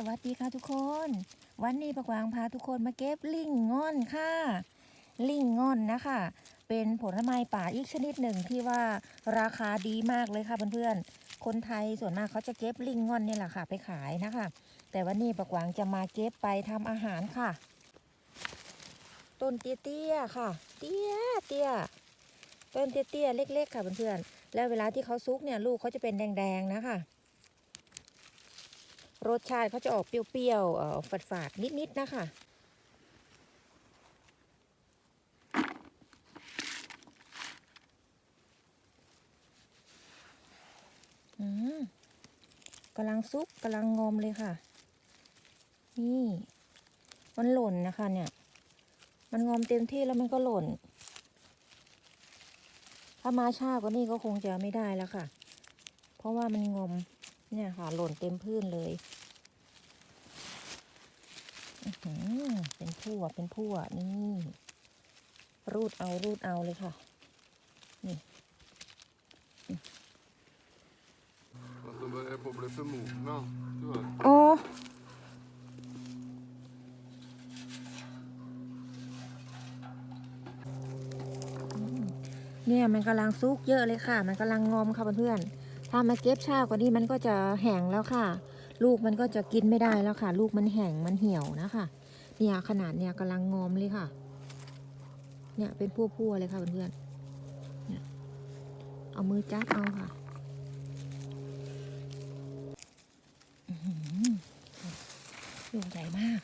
สวัสดีค่ะทุกคน วันนี้ประกวางพาทุกคนมาเก็บลิงง่อนค่ะ ลิงง่อนนะคะ เป็นผลไม้ป่าอีกชนิดหนึ่งที่ว่าราคาดีมากเลยค่ะเพื่อนๆ คนไทยส่วนมากเขาจะเก็บลิงง่อนนี่แหละค่ะ ไปขายนะคะ แต่วันนี้ประกวางจะมาเก็บไปทำอาหารค่ะ ต้นเตี้ยๆค่ะ เตี้ยเตี้ยต้นเตี้ยๆเล็ก ๆ ค่ะเพื่อนๆแล้วเวลาที่เขาซุกเนี่ยลูกเขาจะเป็นแดงๆนะคะ รสชาติเขาจะออกเปรี้ยวๆเอ่อฝาดๆนิดๆนะคะอืมกำลังซุกกำลังงอมเลยค่ะ นี่ มันหล่นนะคะ เนี่ย มันงอมเต็มที่แล้วมันก็หล่น ถ้ามาช้ากว่านี้ก็คงจะไม่ได้แล้วค่ะ เพราะว่ามันงอม เนี่ยค่ะหล่นเต็มพื้นเลยอื้อหือเป็นพั่วเป็นพั่วนี่รูดเอารูดเอาเลยค่ะ Fast de börjar på att bli för mogna, tyvärr. โอ้เนี่ยมันกำลังซุกเยอะเลยค่ะ มันกำลังงอมค่ะเพื่อนๆ ถ้ามาเก็บช้ากว่านี้มันก็จะแห้งแล้วค่ะ ลูกมันก็จะกินไม่ได้แล้วค่ะ ลูกมันแห้งมันเหี่ยวนะคะเนี่ยขนาดเนี่ยกำลังงอมเลยค่ะ เนี่ยเป็นพั่วๆเลยค่ะเพื่อนๆเอามือจับเอาค่ะลูกใหญ่มาก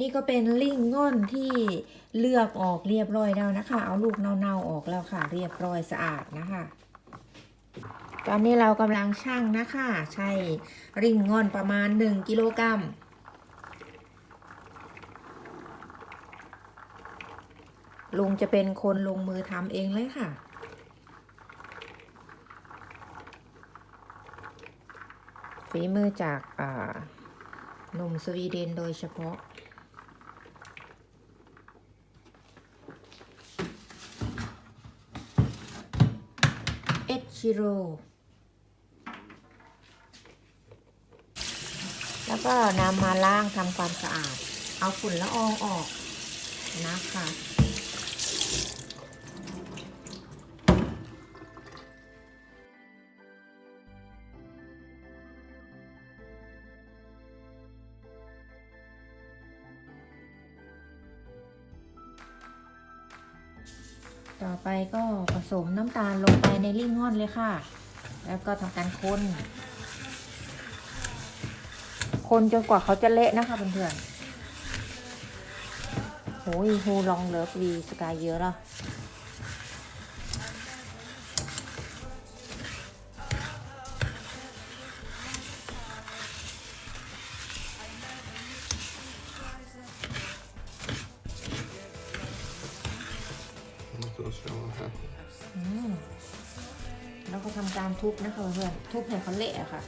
นี่ก็เป็นลิงง่อนที่เลือกออกเรียบร้อยแล้วนะคะ เอาลูกเน่าๆออกแล้วค่ะ เรียบร้อยสะอาดนะคะ ตอนนี้เรากำลังชั่งนะคะ ใช่ริงง่อนประมาณ 1 กิโลกรัมลุงจะเป็นคนลงมือทำเองเลยค่ะฝีมือจากอ่าหนุ่มสวีเดนโดยเฉพาะ เอชชิโรแล้วก็นำมาล้างทำความสะอาด เอาฝุ่นละอองออกนะคะ ต่อไปก็ผสมน้ำตาลลงไปในลิ่งงอนเลยค่ะ แล้วก็ทำการคนคนจนกว่าเขาจะเละนะคะเพื่อนๆโอ้ยฮูลองเลิฟวีสกายเยอะแล้ว Jag måste se vad här. อืมแล้วก็ทำการทุบนะคะเพื่อนๆทุบให้เขาเละอะค่ะ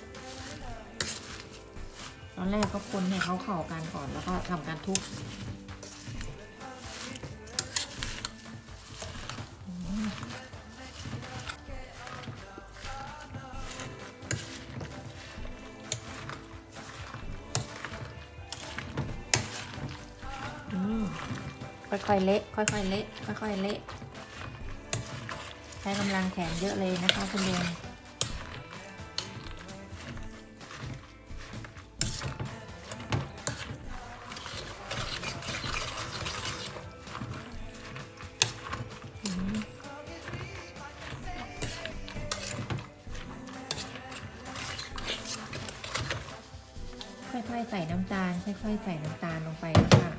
ตอนแรกก็คนให้เขาเข้ากันก่อนแล้วก็ทำการทุบอืมอืมค่อยๆเละค่อยๆเละค่อยๆเละ ใช้กำลังแขนเยอะเลยนะคะคุณเดนค่อยๆใส่น้ำตาล ค่อยๆใส่น้ำตาลลงไปนะคะ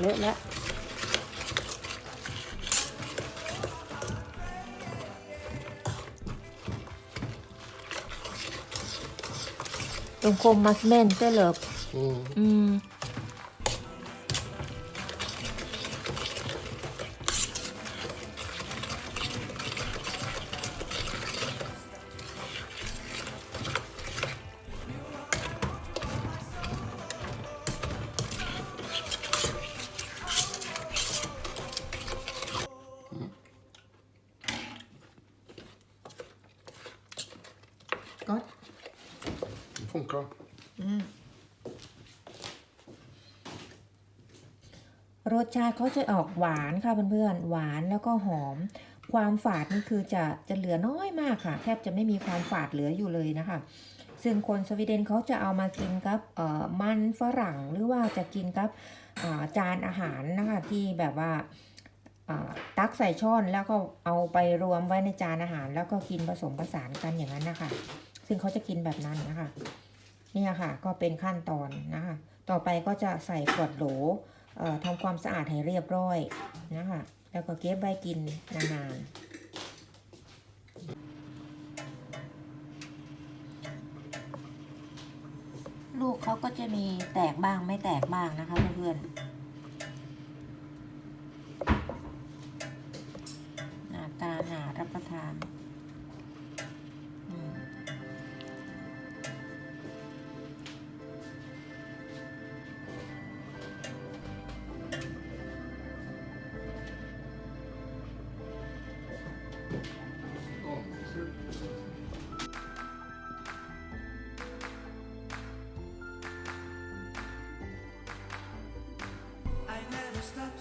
เลอะแล้วตรงคมมัสเมนเตอร์เลิฟ Mm. อืม Funkar. รสชาติเขาจะออกหวานค่ะเพื่อนๆ หวานแล้วก็หอม ความฝาดนี่คือจะจะเหลือน้อยมากค่ะ แทบจะไม่มีความฝาดเหลืออยู่เลยนะคะ ซึ่งคนสวีเดนเขาจะเอามากินกับมันฝรั่งหรือว่าจะกินกับจานอาหารนะคะที่แบบว่าตักใส่ช้อนแล้วก็เอาไปรวมไว้ในจานอาหาร แล้วก็กินผสมผสานกันอย่างนั้นนะคะ ซึ่งเขาจะกินแบบนั้นนะคะ เนี่ยค่ะก็เป็นขั้นตอนนะคะ ต่อไปก็จะใส่ขวดโหลทำความสะอาดให้เรียบร้อยนะคะ แล้วก็เก็บไว้กินนานๆ ลูกเขาก็จะมีแตกบ้างไม่แตกบ้างนะคะเพื่อนๆ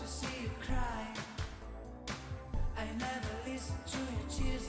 see you cry. I never listen to your tears